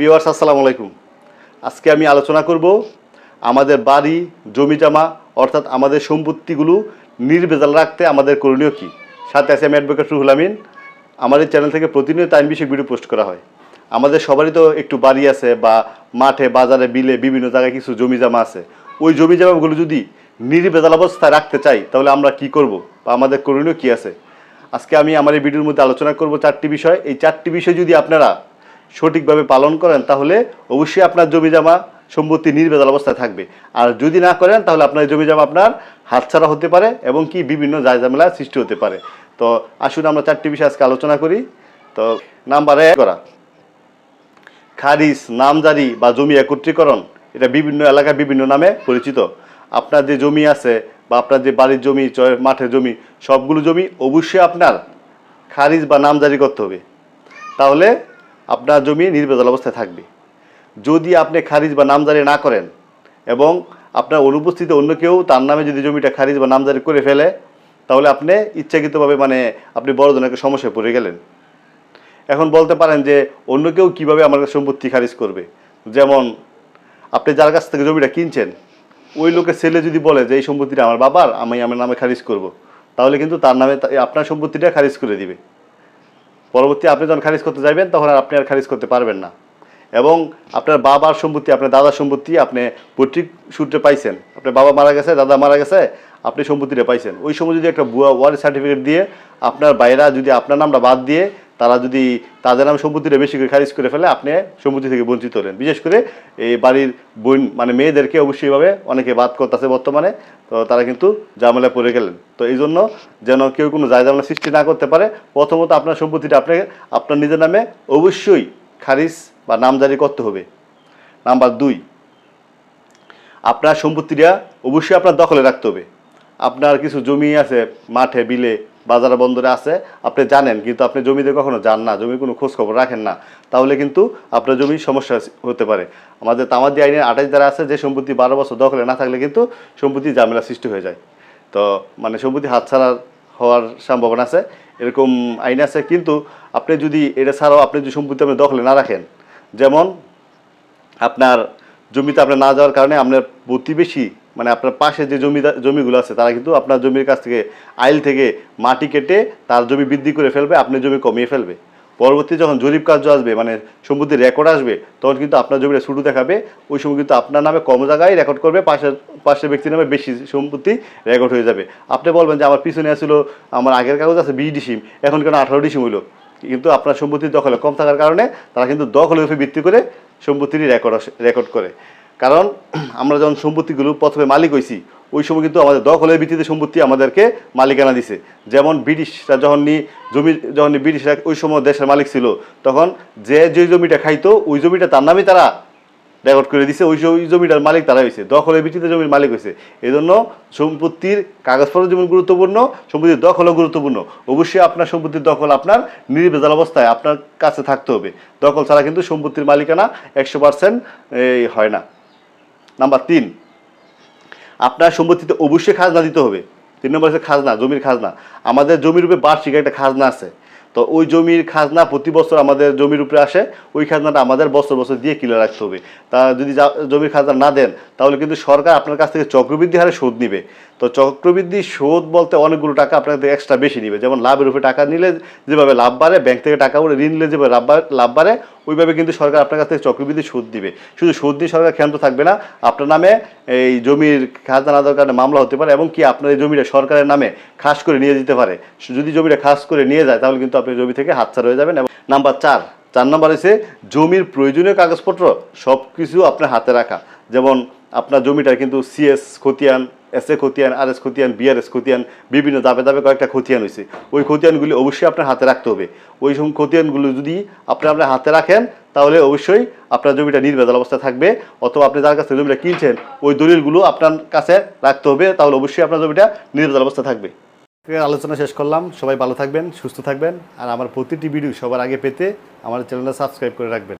বিওয়ার্স আসসালামু আলাইকুম। আজকে আমি আলোচনা করব আমাদের বাড়ি, জমি জমা, অর্থাৎ আমাদের সম্পত্তিগুলো নির্ভেজাল রাখতে আমাদের করণীয় কী? সাথে আছে আমি অ্যাডভোকেট রুহুল আমিন। আমাদের চ্যানেল থেকে প্রতিনিয়ত আইন বিষয়ক ভিডিও পোস্ট করা হয়। আমাদের সবারই তো একটু বাড়ি আছে বা মাঠে, বাজারে, বিলে বিভিন্ন জায়গায় কিছু জমি জমা আছে। ওই জমি জমাগুলো যদি নির্ভেজাল অবস্থায় রাখতে চাই, তাহলে আমরা কি করব বা আমাদের করণীয় কী আছে? আজকে আমি আমার এই ভিডিওর মধ্যে আলোচনা করব চারটি বিষয়। এই চারটি বিষয় যদি আপনারা সঠিকভাবে পালন করেন, তাহলে অবশ্যই আপনার জমি জমা সম্পত্তি নির্ভেজাল অবস্থায় থাকবে। আর যদি না করেন, তাহলে আপনার জমি জমা আপনার হাতছাড়া হতে পারে এবং কি বিভিন্ন জায়জামেলা সৃষ্টি হতে পারে। তো আসুন আমরা চারটি বিষয় আজকে আলোচনা করি। তো নাম্বার এক করা। খারিজ, নামজারি বা জমি একত্রীকরণ, এটা বিভিন্ন এলাকায় বিভিন্ন নামে পরিচিত। আপনার যে জমি আছে বা আপনার যে বাড়ির জমি মাঠের জমি, সবগুলো জমি অবশ্যই আপনার খারিজ বা নামজারি করতে হবে। তাহলে আপনার জমি নির্ভেজাল অবস্থায় থাকবে। যদি আপনি খারিজ বা নামজারি না করেন এবং আপনার অনুপস্থিতিতে অন্য কেউ তার নামে যদি জমিটা খারিজ বা নামজারি করে ফেলে, তাহলে আপনি ইচ্ছাকৃতভাবে মানে আপনি বড় ধরনের সমস্যায় পড়ে গেলেন। এখন বলতে পারেন যে অন্য কেউ কীভাবে আমার সম্পত্তি খারিজ করবে? যেমন আপনি যার কাছ থেকে জমিটা কিনছেন, ওই লোকের ছেলে যদি বলে যে, এই সম্পত্তিটা আমার বাবার, আমি আমার নামে খারিজ করব। তাহলে কিন্তু তার নামে আপনার সম্পত্তিটা খারিজ করে দিবে। পরবর্তী আপনি যখন খারিজ করতে যাবেন তখন আর আপনি আর খারিজ করতে পারবেন না। এবং আপনার বাবার সম্পত্তি, আপনার দাদার সম্পত্তি আপনি পৈতৃক সূত্রে পাইছেন। আপনার বাবা মারা গেছে, দাদা মারা গেছে, আপনি সম্পত্তিটা পাইছেন। ওই সময় যদি একটা বুয়া ওয়ারি সার্টিফিকেট দিয়ে আপনার বাইরা যদি আপনার নামটা বাদ দিয়ে তারা যদি তাদের নাম সম্পত্তিটা বেশি করে খারিজ করে ফেলে, আপনি সম্পত্তি থেকে বঞ্চিত হলেন। বিশেষ করে এই বাড়ির বোন মানে মেয়েদেরকে অবশ্যইভাবে অনেকে বাদ করতেছে বর্তমানে। তো তারা কিন্তু জামেলায় পড়ে গেলেন। তো এই জন্য যেন কেউ কোনো যায় জামেলা সৃষ্টি না করতে পারে, প্রথমত আপনার সম্পত্তিটা আপনাকে আপনার নিজের নামে অবশ্যই খারিজ বা নামজারি করতে হবে। নাম্বার দুই, আপনার সম্পত্তিটা অবশ্যই আপনার দখলে রাখতে হবে। আপনার কিছু জমি আছে, মাঠে, বিলে বাজারে বন্দরে আছে, আপনি জানেন, কিন্তু আপনি জমিতে কখনো যান না, জমির কোনো খোঁজ খবর রাখেন না। তাহলে কিন্তু আপনার জমির সমস্যা হতে পারে। আমাদের তামাদি আইনের আঠাশ দ্বারা আছে যে সম্পত্তি বারো বছর দখলে না থাকলে কিন্তু সম্পত্তি ঝামেলা সৃষ্টি হয়ে যায়। তো মানে সম্পত্তি হাতছাড়ার হওয়ার সম্ভাবনা আছে, এরকম আইন আছে, কিন্তু আপনি যদি এটা ছাড়াও আপনি যদি সম্পত্তি আপনি দখলে না রাখেন, যেমন আপনার জমিতে আপনার না যাওয়ার কারণে আপনার প্রতিবেশী মানে আপনার পাশে যে জমি জমিগুলো আছে, তারা কিন্তু আপনার জমির কাছ থেকে আইল থেকে মাটি কেটে তার জমি বৃদ্ধি করে ফেলবে, আপনি জমি কমিয়ে ফেলবে। পরবর্তী যখন জরিপ কার্য আসবে মানে সম্পত্তির রেকর্ড আসবে, তখন কিন্তু আপনার জমিটা শুরু দেখাবে, ওই সময় কিন্তু আপনার নামে কম জায়গায় রেকর্ড করবে, পাশের পাশের ব্যক্তির নামে বেশি সম্পত্তি রেকর্ড হয়ে যাবে। আপনি বলবেন যে, আমার পিছনে আসলো আমার আগের কাগজ আছে বিশ ডিসিম, এখন কেন আঠারো ডিসিম হইল? কিন্তু আপনার সম্পত্তির দখলে কম থাকার কারণে তারা কিন্তু দখলের উপরে ভিত্তি করে সম্পত্তিরই রেকর্ড রেকর্ড করে। কারণ আমরা যখন সম্পত্তিগুলো প্রথমে মালিক হয়েছি ওই সময় কিন্তু আমাদের দখলের ভিত্তিতে সম্পত্তি আমাদেরকে মালিকানা দিছে। যেমন ব্রিটিশরা যখন নি জমি, যখন ব্রিটিশরা ওই সময় দেশের মালিক ছিল, তখন যে যে জমিটা খাইতো, ওই জমিটা তার নামে তারা রেকর্ড করে দিছে, ওই ওই জমিটার মালিক তারা হয়েছে দখলের ভিত্তিতে জমির মালিক হয়েছে এই জন্য সম্পত্তির কাগজপত্র যেমন গুরুত্বপূর্ণ, সম্পত্তির দখলও গুরুত্বপূর্ণ। অবশ্যই আপনার সম্পত্তির দখল আপনার নির্ভেজাল অবস্থায় আপনার কাছে থাকতে হবে। দখল ছাড়া কিন্তু সম্পত্তির মালিকানা একশো পার্সেন্ট হয় না। নাম্বার তিন, আপনার সম্পত্তিতে অবশ্যই খাজনা দিতে হবে। তিন নম্বর হচ্ছে খাজনা, জমির খাজনা। আমাদের জমির উপরে বার্ষিক একটা খাজনা আছে। তো ওই জমির খাজনা প্রতি বছর আমাদের জমির উপরে আসে, ওই খাজনাটা আমাদের বছর বছর দিয়ে কিনে রাখতে হবে। তা যদি জমির খাজনা না দেন, তাহলে কিন্তু সরকার আপনার কাছ থেকে চক্রবৃদ্ধি হারে সুদ নিবে। তো চক্রবৃদ্ধি সুদ বলতে অনেকগুলো টাকা আপনার থেকে এক্সট্রা বেশি নিবে। যেমন লাভের উপরে টাকা নিলে যেভাবে লাভ বাড়ে ব্যাংক থেকে টাকা উঠে ঋণ নিলে যেভাবে লাভ লাভ বাড়ে, ওইভাবে কিন্তু সরকার আপনার কাছ থেকে চক্রবৃদ্ধি সুদ দিবে। শুধু সুদ দিয়ে সরকার ক্ষান্ত থাকবে না, আপনার নামে এই জমির খাজনা দেওয়ার কারণে মামলা হতে পারে, এবং কি আপনার এই জমিটা সরকারের নামে খাস করে নিয়ে যেতে পারে। যদি জমিটা খাস করে নিয়ে যায়, তাহলে কিন্তু আপনি জমি থেকে হাতছাড়া হয়ে যাবেন। এবং নাম্বার চার চার নম্বর হচ্ছে জমির প্রয়োজনীয় কাগজপত্র সব কিছু আপনার হাতে রাখা। যেমন আপনার জমিটার কিন্তু সিএস খতিয়ান এস এ খতিয়ান আর এস খতিয়ান বিআরএস খতিয়ান, বিভিন্ন দাবে দাবে কয়েকটা খতিয়ান হয়েছে। ওই খতিয়ানগুলি অবশ্যই আপনার হাতে রাখতে হবে। ওই সব খতিয়ানগুলো যদি আপনি আপনার হাতে রাখেন, তাহলে অবশ্যই আপনার জমিটা নির্ভেজাল অবস্থা থাকবে। অথবা আপনি যার কাছে জমিটা কিনছেন, ওই দলিলগুলো আপনার কাছে রাখতে হবে, তাহলে অবশ্যই আপনার জমিটা নির্ভেজাল অবস্থা থাকবে। আলোচনা শেষ করলাম। সবাই ভালো থাকবেন, সুস্থ থাকবেন। আর আমার প্রতিটি ভিডিও সবার আগে পেতে আমার চ্যানেলটা সাবস্ক্রাইব করে রাখবেন।